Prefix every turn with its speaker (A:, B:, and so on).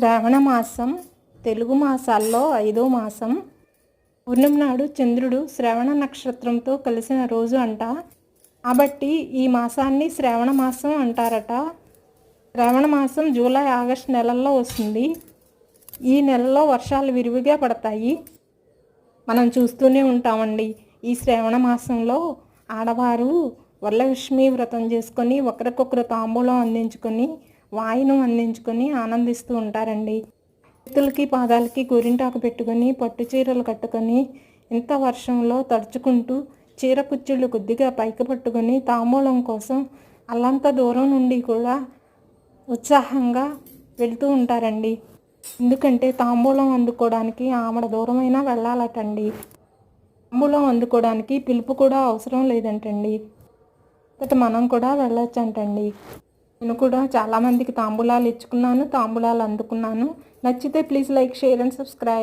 A: శ్రావణ మాసం తెలుగు మాసాల్లో ఐదో మాసం. పూర్ణిమ నాడు చంద్రుడు శ్రవణ నక్షత్రంతో కలిసిన రోజు అంట. కాబట్టి ఈ మాసాన్ని శ్రావణ మాసం అంటారట. శ్రావణ మాసం జూలై ఆగస్ట్ నెలల్లో వస్తుంది. ఈ నెలలో వర్షాలు విరివిగా పడతాయి. మనం చూస్తూనే ఉంటామండి. ఈ శ్రావణ మాసంలో ఆడవారు వరలక్ష్మి వ్రతం చేసుకొని ఒకరికొకరు తాంబూలం అందించుకొని వాయును అందించుకొని ఆనందిస్తూ ఉంటారండి. చేతులకి పాదాలకి గోరింటాకు పెట్టుకొని పట్టు చీరలు కట్టుకొని ఇంత వర్షంలో తడుచుకుంటూ చీర కుచ్చుళ్ళు కొద్దిగా పైకి పట్టుకొని తాంబూలం కోసం అల్లంత దూరం నుండి కూడా ఉత్సాహంగా వెళ్తూ ఉంటారండి. ఎందుకంటే తాంబూలం అందుకోవడానికి ఆమెడ దూరమైనా వెళ్ళాలటండి. తాంబూలం అందుకోవడానికి పిలుపు కూడా అవసరం లేదంటండి. కాబట్టి మనం కూడా వెళ్ళొచ్చంటండి. నేను కూడా చాలామందికి తాంబూలాలు ఇచ్చుకున్నాను తాంబూలాలు అందుకున్నాను. నచ్చితే please like share and subscribe.